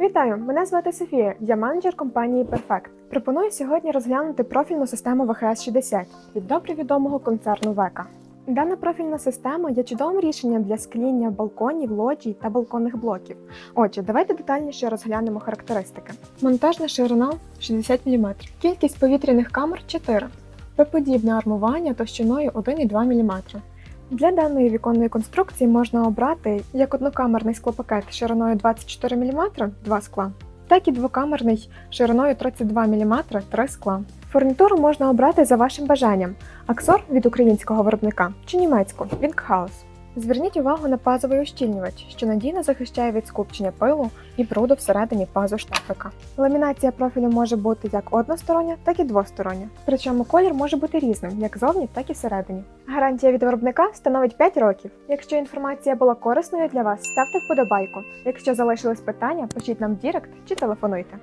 Вітаю! Мене звати Софія. Я менеджер компанії Perfect. Пропоную сьогодні розглянути профільну систему ВХС 60 від добре відомого концерну Века. Дана профільна система є чудовим рішенням для скління балконів, лоджій та балконних блоків. Отже, давайте детальніше розглянемо характеристики. Монтажна ширина 60 мм, кількість повітряних камер 4, П-подібне армування товщиною 1,2 мм. Для даної віконної конструкції можна обрати як однокамерний склопакет шириною 24 мм 2 скла, так і двокамерний шириною 32 мм 3 скла. Фурнітуру можна обрати за вашим бажанням: аксор від українського виробника чи німецьку Winghaus. Зверніть увагу на пазовий ущільнювач, що надійно захищає від скупчення пилу і бруду всередині пазу штапика. Ламінація профілю може бути як одностороння, так і двостороння. Причому колір може бути різним, як зовні, так і всередині. Гарантія від виробника становить 5 років. Якщо інформація була корисною для вас, ставте вподобайку. Якщо залишились питання, пишіть нам в Дірект чи телефонуйте.